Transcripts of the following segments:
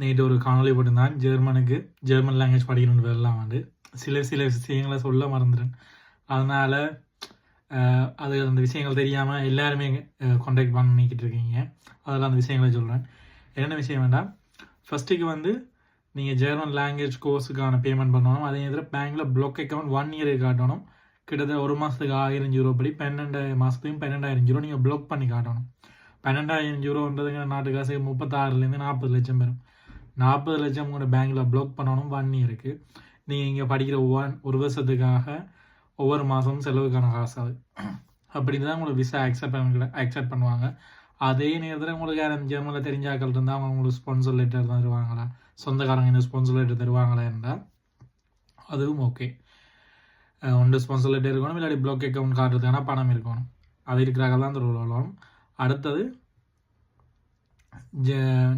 நேற்று ஒரு காணொலி போட்டிருந்தான். ஜெர்மனுக்கு ஜெர்மன் லாங்குவேஜ் படிக்கணும்னு வரலாம் வந்து. சில சில விஷயங்களை சொல்ல மறந்துட்டேன். அதனால் அது அந்த விஷயங்கள் தெரியாமல் எல்லாருமே காண்டாக்ட் பண்ணிக்கிட்டு இருக்கீங்க. அதில் அந்த விஷயங்களை சொல்கிறேன் என்னென்ன விஷயம் வேண்டாம் ஃபஸ்ட்டுக்கு வந்து நீங்கள் ஜெர்மன் லாங்குவேஜ் கோர்ஸுக்கான பேமெண்ட் பண்ணணும். அதே நேரத்தில் பேங்க்கில் பிளாக் அக்கௌண்ட் ஒன் இயருக்கு காட்டணும். கிட்டத்தட்ட ஒரு மாதத்துக்கு ஆயிரம் ஜீரோ படி பன்னெண்டு மாதத்துக்கும் பன்னெண்டாயிரம் ஜீரோ நீங்கள் ப்ளாக் பண்ணி காட்டணும். பன்னெண்டாயிரம் ஜீரோன்றதுங்க நாட்டு காசுக்கு முப்பத்தாறுலேருந்து நாற்பது லட்சம் பேரும் நாற்பது லட்சம் உங்களோட பேங்க்கில் ப்ளாக் பண்ணணும் பண்ணி இருக்குது நீங்கள் இங்கே படிக்கிற ஒவ்வொரு ஒரு வருஷத்துக்காக ஒவ்வொரு மாதமும் செலவுக்கான காசு அது. அப்படி தான் உங்களுக்கு விசா அக்செப்ட் பண்ண அக்செப்ட் பண்ணுவாங்க. அதே நேரத்தில் உங்களுக்கு யாரும் ஜெர்மனில் தெரிஞ்ச ஆக்கள் இருந்தால் அவங்க உங்களுக்கு ஸ்பான்சர் லெட்டர் தருவாங்களா? சொந்தக்காரங்க இந்த ஸ்பான்சர் லெட்டர் தருவாங்களா என்றால் அதுவும் ஓகே ஒன்று ஸ்பான்சர் லெட்டர் இருக்கணும் இல்லாட்டி ப்ளாக் அக்கௌண்ட் காட்டுறதுக்கான பணம் இருக்கணும். அது இருக்கிறாங்க தான் தருவோம் அடுத்தது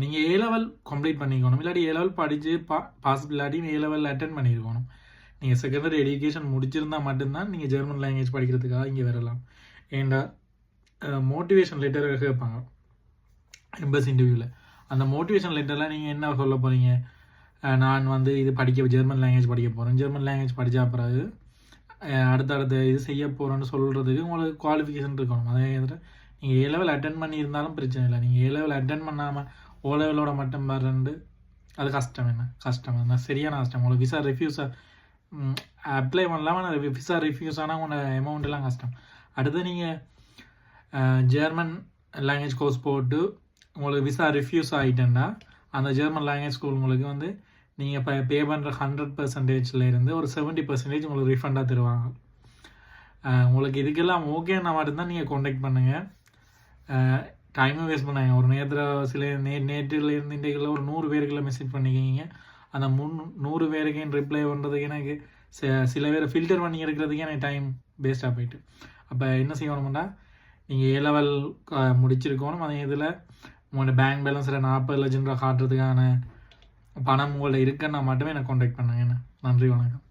நீங்கள் ஏ லெவல் கம்ப்ளீட் பண்ணிக்கணும். இல்லாட்டி ஏ லெவல் படித்து பா பாஸ் இல்லாட்டியும் ஏ லெவல் அட்டன் பண்ணியிருக்கணும். நீங்கள் செகண்டரி எஜுகேஷன் முடிச்சிருந்தால் மட்டும்தான் நீங்கள் ஜெர்மன் லாங்குவேஜ் படிக்கிறதுக்காக இங்கே வரலாம். ஏண்டா மோட்டிவேஷன் லெட்டர் கேட்பாங்க. எம்பஸ் இன்டர்வியூவில் அந்த மோட்டிவேஷன் லெட்டரில் நீங்கள் என்ன சொல்ல போகிறீங்க நான் வந்து இது படிக்க ஜெர்மன் லாங்குவேஜ் படிக்க போகிறேன் ஜெர்மன் லாங்குவேஜ் படித்தா பிறகு அடுத்தடுத்த இது செய்ய போகிறேன்னு சொல்கிறதுக்கு உங்களுக்கு குவாலிஃபிகேஷன் இருக்கணும். அதே நீங்கள் ஏ லெவல் அட்டன் பண்ணியிருந்தாலும் பிரச்சனை இல்லை. நீங்கள் ஏ லெவல் அட்டன் பண்ணாமல் ஓ லெவலோட மட்டும் வரண்டு அது கஷ்டம் என்ன? கஷ்டம். என்ன சரியான கஷ்டம். உங்களுக்கு விசா ரெஃப்யூஸாக அப்ளை பண்ணலாமல் ஆனால் விசா ரிஃப்யூஸ் ஆனால் உங்களோட அமௌண்ட் கஷ்டம். அடுத்து நீங்கள் ஜெர்மன் லாங்குவேஜ் கோர்ஸ் போட்டு உங்களுக்கு விசா ரிஃப்யூஸ் ஆகிட்டேன்னா அந்த ஜெர்மன் லாங்குவேஜ் ஸ்கூல் உங்களுக்கு வந்து நீங்கள் இப்போ பே பண்ணுற ஹண்ட்ரட் பர்சன்டேஜில் இருந்து ஒரு செவன்ட்டி பர்சன்டேஜ் உங்களுக்கு ரீஃபண்டாக தருவாங்க. உங்களுக்கு இதுக்கெல்லாம் ஓகேன்னா மட்டும்தான் நீங்கள் காண்டாக்ட் பண்ணுங்கள் டைமும் வேஸ்ட் பண்ணாங்க. ஒரு நேரத்தில் சில நே நேற்றுல இருந்து இன்றைக்குள்ள ஒரு நூறு பேருக்குள்ள மெசேஜ் பண்ணிக்கிங்க அந்த முன் நூறு பேருக்கு ரிப்ளை பண்ணுறதுக்கு எனக்கு சில பேரை ஃபில்டர் பண்ணி எடுக்கிறதுக்கே எனக்கு டைம் வேஸ்ட்டாக போயிட்டு. அப்போ என்ன செய்யணும்னா நீங்கள் ஏ லெவல் முடிச்சிருக்கணும். அதே இதில் உங்களோட பேங்க் பேலன்ஸில் நாற்பது லட்சம் ரூபா காட்டுறதுக்கான பணம் உங்கள்ட்ட இருக்குன்னா மட்டுமே எனக்கு காண்டாக்ட் பண்ணுங்க. என்ன? நன்றி வணக்கம்.